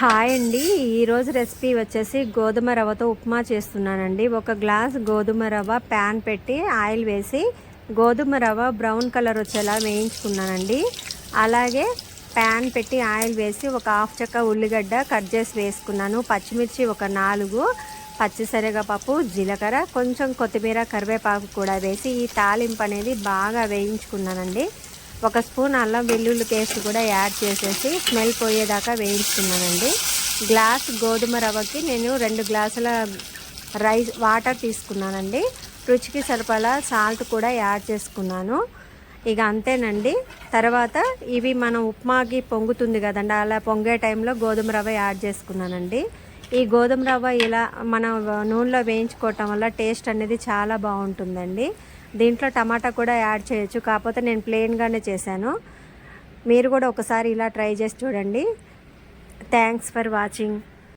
Hi అండి. ఈరోజు recipe వచ్చేసి గోధుమ రవ్వతో ఉప్మా చేస్తున్నానండి. ఒక గ్లాస్ గోధుమ రవ్వ ప్యాన్ పెట్టి ఆయిల్ వేసి గోధుమ రవ్వ బ్రౌన్ కలర్ వచ్చేలా వేయించుకున్నానండి. అలాగే ప్యాన్ పెట్టి ఆయిల్ వేసి ఒక హాఫ్ చెక్క ఉల్లిగడ్డ కట్ చేసి వేసుకున్నాను. పచ్చిమిర్చి ఒక నాలుగు పచ్చిశనగపప్పు జీలకర్ర కొంచెం కొత్తిమీర కరివేపాకు కూడా వేసి ఈ తాలింపు అనేది బాగా వేయించుకున్నానండి. ఒక స్పూన్ అల్లం వెల్లుల్లి పేస్ట్ కూడా యాడ్ చేసేసి స్మెల్ పోయేదాకా వేయించుకున్నానండి. గ్లాస్ గోధుమ రవ్వకి నేను రెండు గ్లాసుల రైస్ వాటర్ తీసుకున్నానండి. రుచికి సరిపడా సాల్ట్ కూడా యాడ్ చేసుకున్నాను. ఇక అంతేనండి. తర్వాత ఇవి మనం ఉప్మాకి పొంగుతుంది కదండి. అలా పొంగే టైంలో గోధుమ రవ్వ యాడ్ చేసుకున్నానండి. ఈ గోధుమ రవ్వ ఇలా మనం నూనెలో వేయించుకోవటం వల్ల టేస్ట్ అనేది చాలా బాగుంటుందండి. దీంట్లో టమాటా కూడా యాడ్ చేయొచ్చు. కాకపోతే నేను ప్లెయిన్గానే చేశాను. మీరు కూడా ఒకసారి ఇలా ట్రై చేసి చూడండి. Thanks for watching.